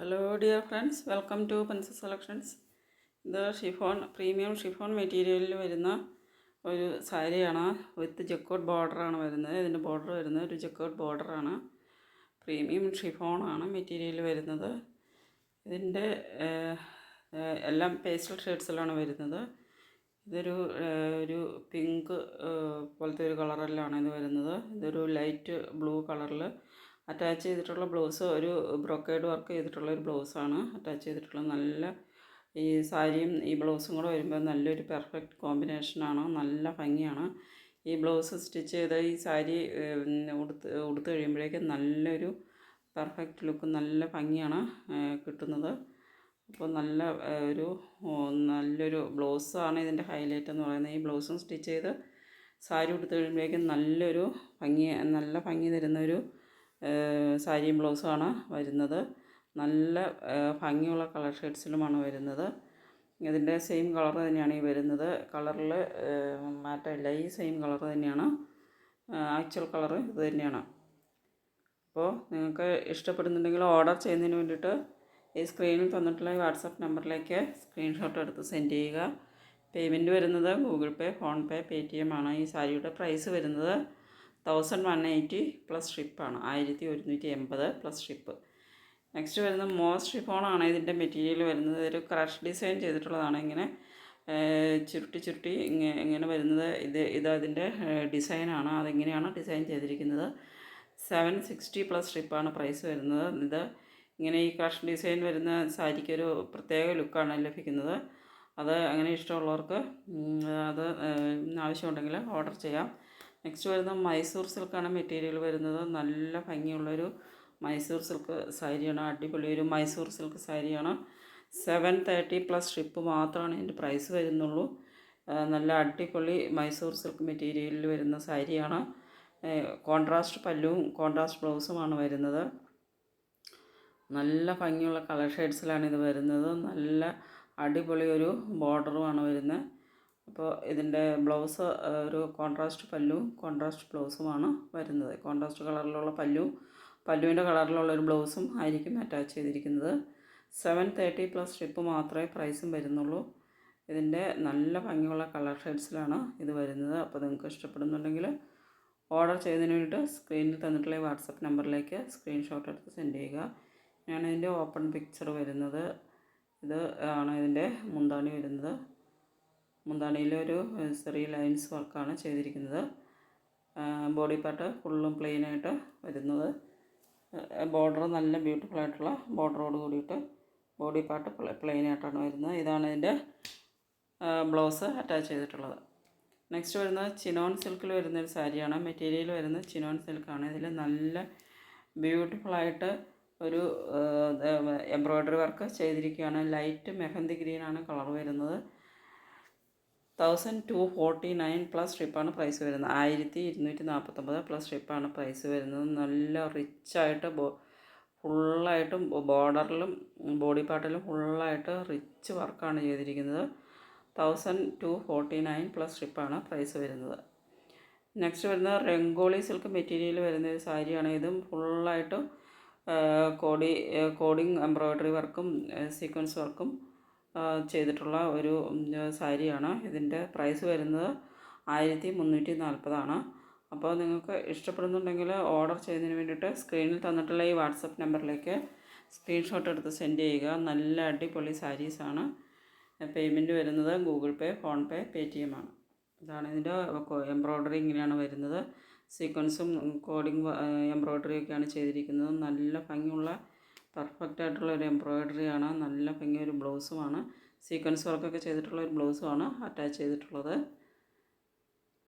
Hello dear friends welcome to pencil selections ഇത് chiffon premium chiffon മെറ്റീരിയലിൽ വരുന്ന ഒരു സാരിയാണ്. വിത്ത് ജക്കോട്ട് ബോർഡറാണ് വരുന്നത്. ഇതിന്റെ ബോർഡർ വരുന്നത് ഒരു ജക്കോട്ട് ബോർഡറാണ് പ്രീമിയം ഷിഫോണാണ് മെറ്റീരിയൽ വരുന്നത്. ഇതിന്റെ എല്ലാം പേസ്റ്റൽ ഷെയ്ഡ്സിലാണ് വരുന്നത്. ഇതൊരു ഒരു പിങ്ക് പോലത്തെ ഒരു കളറിലാണ് ഇത് വരുന്നത്. ഇതൊരു ലൈറ്റ് ബ്ലൂ കളറിൽ അറ്റാച്ച് ചെയ്തിട്ടുള്ള ബ്ലൗസ് ഒരു ബ്രൊക്കേഡ് വർക്ക് ചെയ്തിട്ടുള്ള ഒരു ബ്ലൗസാണ്. അറ്റാച്ച് ചെയ്തിട്ടുള്ള നല്ല ഈ സാരിയും ഈ ബ്ലൗസും കൂടെ വരുമ്പോൾ നല്ലൊരു പെർഫെക്റ്റ് കോമ്പിനേഷനാണ്. നല്ല ഭംഗിയാണ്. ഈ ബ്ലൗസ് സ്റ്റിച്ച് ചെയ്ത് ഈ സാരി ഉടുത്ത് ഉടുത്ത് കഴിയുമ്പോഴേക്കും നല്ലൊരു പെർഫെക്റ്റ് ലുക്ക് നല്ല ഭംഗിയാണ് കിട്ടുന്നത്. അപ്പോൾ നല്ല ഒരു നല്ലൊരു ബ്ലൗസാണ് ഇതിന്റെ ഹൈലൈറ്റ് എന്ന് പറയുന്നത്. ഈ ബ്ലൗസും സ്റ്റിച്ച് ചെയ്ത് സാരി ഉടുത്ത് കഴിയുമ്പോഴേക്കും നല്ലൊരു ഭംഗി നല്ല ഭംഗി തരുന്നൊരു സാരിയും ബ്ലൗസുമാണ് വരുന്നത്. നല്ല ഭംഗിയുള്ള കളർ ഷെയ്ഡ്സിലുമാണ് വരുന്നത്. ഇതിന്റെ സെയിം കളർ തന്നെയാണ് ഈ വരുന്നത്. കളറിൽ മാറ്റമില്ല ഈ സെയിം കളർ തന്നെയാണ്. ആക്ച്വൽ കളർ ഇത് തന്നെയാണ്. അപ്പോൾ നിങ്ങൾക്ക് ഇഷ്ടപ്പെടുന്നുണ്ടെങ്കിൽ ഓർഡർ ചെയ്യുന്നതിന് വേണ്ടിയിട്ട് ഈ സ്ക്രീനിൽ തന്നിട്ടുള്ള വാട്സപ്പ് നമ്പറിലേക്ക് സ്ക്രീൻഷോട്ട് എടുത്ത് സെൻഡ് ചെയ്യുക. പേയ്മെന്റ് വരുന്നത് Google Pay PhonePe pay T M ആണ്. ഈ സാരിയുടെ പ്രൈസ് വരുന്നത് തൗസൻഡ് വൺ എയ്റ്റി പ്ലസ് ഷിപ്പാണ്. ആയിരത്തി ഒരുന്നൂറ്റി എൺപത് പ്ലസ് ഷിപ്പ്. നെക്സ്റ്റ് വരുന്ന മോസ്റ്റ് ഷിഫോണാണ് ഇതിന്റെ മെറ്റീരിയൽ വരുന്നത് ഒരു ക്രഷ് ഡിസൈൻ ചെയ്തിട്ടുള്ളതാണ്. ഇങ്ങനെ ചുരുട്ടി ചുരുട്ടി ഇങ്ങനെ വരുന്നത് ഇത് ഇത് അതിന്റെ ഡിസൈനാണ്. അതെങ്ങനെയാണ് ഡിസൈൻ ചെയ്തിരിക്കുന്നത്? സെവൻ സിക്സ്റ്റി പ്ലസ് ഷിപ്പാണ് പ്രൈസ് വരുന്നത്. ഇത് ഇങ്ങനെ ഈ ക്രഷ് ഡിസൈൻ വരുന്ന സാരിക്ക് ഒരു പ്രത്യേക ലുക്കാണ് ലഭിക്കുന്നത്. അത് അങ്ങനെ ഇഷ്ടമുള്ളവർക്ക് അത് ആവശ്യമുണ്ടെങ്കിൽ ഓർഡർ ചെയ്യാം. നെക്സ്റ്റ് വരുന്നത് മൈസൂർ സിൽക്കാണ് മെറ്റീരിയൽ വരുന്നത്. നല്ല ഭംഗിയുള്ളൊരു മൈസൂർ സിൽക്ക് സാരിയാണ് അടിപൊളി ഒരു മൈസൂർ സിൽക്ക് സാരിയാണ്. സെവൻ തേർട്ടി പ്ലസ് ഷിപ്പ് മാത്രമാണ് ഇതിന്റെ പ്രൈസ് വരുന്നുള്ളൂ. നല്ല അടിപൊളി മൈസൂർ സിൽക്ക് മെറ്റീരിയലിൽ വരുന്ന സാരിയാണ്. കോൺട്രാസ്റ്റ് പല്ലുവും കോൺട്രാസ്റ്റ് ബ്ലൗസുമാണ് വരുന്നത്. നല്ല ഭംഗിയുള്ള കളർ ഷെയ്ഡ്സിലാണ് ഇത് വരുന്നത്. നല്ല അടിപൊളി ഒരു ബോർഡറുമാണ് വരുന്നത്. അപ്പോൾ ഇതിന്റെ ബ്ലൗസ് ഒരു കോൺട്രാസ്റ്റ് പല്ലും കോൺട്രാസ്റ്റ് ബ്ലൗസുമാണ് വരുന്നത്. കോൺട്രാസ്റ്റ് കളറിലുള്ള പല്ലും പല്ലുവിന്റെ കളറിലുള്ള ഒരു ബ്ലൗസും ആയിരിക്കും അറ്റാച്ച് ചെയ്തിരിക്കുന്നത്. സെവൻ തേർട്ടി പ്ലസ് സ്ട്രിപ്പ് മാത്രമേ പ്രൈസും വരുന്നുള്ളൂ. ഇതിന്റെ നല്ല ഭംഗിയുള്ള കളർ ഷെയ്ഡ്സിലാണ് ഇത് വരുന്നത്. അപ്പോൾ നിങ്ങൾക്ക് ഇഷ്ടപ്പെടുന്നുണ്ടെങ്കിൽ ഓർഡർ ചെയ്തതിന് വേണ്ടിയിട്ട് സ്ക്രീനിൽ തന്നിട്ടുള്ള വാട്സപ്പ് നമ്പറിലേക്ക് സ്ക്രീൻഷോട്ട് എടുത്ത് സെൻഡ് ചെയ്യുക. ഞാൻ ഇതിന്റെ ഓപ്പൺ പിക്ചർ വരുന്നത്. ഇത് ആണ് ഇതിന്റെ മുന്താണി വരുന്നത്. മുന്താണിയിൽ ഒരു ചെറിയ ലൈൻസ് വർക്കാണ് ചെയ്തിരിക്കുന്നത്. ബോഡി പാർട്ട് ഫുള്ളും പ്ലെയിനായിട്ട് വരുന്നത്. ബോർഡർ നല്ല ബ്യൂട്ടിഫുൾ ആയിട്ടുള്ള ബോർഡറോട് കൂടിയിട്ട് ബോഡി പാർട്ട് പ്ലെയിനായിട്ടാണ് വരുന്നത്. ഇതാണ് ഇതിന്റെ ബ്ലൗസ് അറ്റാച്ച് ചെയ്തിട്ടുള്ളത്. നെക്സ്റ്റ് വരുന്നത് ചിനോൺ സിൽക്കിൽ വരുന്നൊരു സാരിയാണ്. മെറ്റീരിയൽ വരുന്നത് ചിനോൺ സിൽക്കാണ് ഇതിൽ നല്ല ബ്യൂട്ടിഫുള്ളായിട്ട് ഒരു എംബ്രോയ്ഡറി വർക്ക് ചെയ്തിരിക്കുകയാണ്. ലൈറ്റ് മെഹന്തി ഗ്രീനാണ് കളർ വരുന്നത്. Thousand two forty nine plus ഷിപ്പാണ് price വരുന്നത്. ആയിരത്തി ഇരുന്നൂറ്റി നാൽപ്പത്തൊമ്പത് പ്ലസ് ഷിപ്പാണ് പ്രൈസ് വരുന്നത്. നല്ല റിച്ചായിട്ട് ബോ ഫുള്ളായിട്ടും ബോർഡറിലും ബോഡി പാർട്ടിലും ഫുള്ളായിട്ട് റിച്ച് വർക്കാണ് ചെയ്തിരിക്കുന്നത്. Thousand two forty nine plus ഷിപ്പാണ് price വരുന്നത്. നെക്സ്റ്റ് വരുന്നത് രംഗോളി സിൽക്ക് മെറ്റീരിയൽ വരുന്ന ഒരു സാരിയാണ്. ഇതും ഫുള്ളായിട്ട് കോഡി കോഡിങ് എംബ്രോയ്ഡറി വർക്കും സീക്വൻസ് വർക്കും ചെയ്തിട്ടുള്ള ഒരു സാരിയാണ്. ഇതിന്റെ പ്രൈസ് വരുന്നത് ആയിരത്തി മുന്നൂറ്റി നാൽപ്പതാണ് അപ്പോൾ നിങ്ങൾക്ക് ഇഷ്ടപ്പെടുന്നുണ്ടെങ്കിൽ ഓർഡർ ചെയ്യുന്നതിന് വേണ്ടിയിട്ട് സ്ക്രീനിൽ തന്നിട്ടുള്ള ഈ വാട്സപ്പ് നമ്പറിലേക്ക് സ്ക്രീൻഷോട്ട് എടുത്ത് സെൻഡ് ചെയ്യുക. നല്ല അടിപൊളി സാരീസാണ് പേയ്മെന്റ് വരുന്നത് Google pay PhonePe T M ആണ്. ഇതാണ് ഇതിന്റെ എംബ്രോയ്ഡറി ഇങ്ങനെയാണ് വരുന്നത്. സീക്വൻസും കോഡിങ് എംബ്രോയ്ഡറി ഒക്കെയാണ് ചെയ്തിരിക്കുന്നത്. നല്ല ഭംഗിയുള്ള പെർഫെക്റ്റ് ആയിട്ടുള്ള ഒരു എംബ്രോയ്ഡറി ആണ്. നല്ല ഭംഗിയൊരു ബ്ലൗസുമാണ് സീക്വൻസ് വർക്കൊക്കെ ചെയ്തിട്ടുള്ള ഒരു ബ്ലൗസുമാണ് അറ്റാച്ച് ചെയ്തിട്ടുള്ളത്.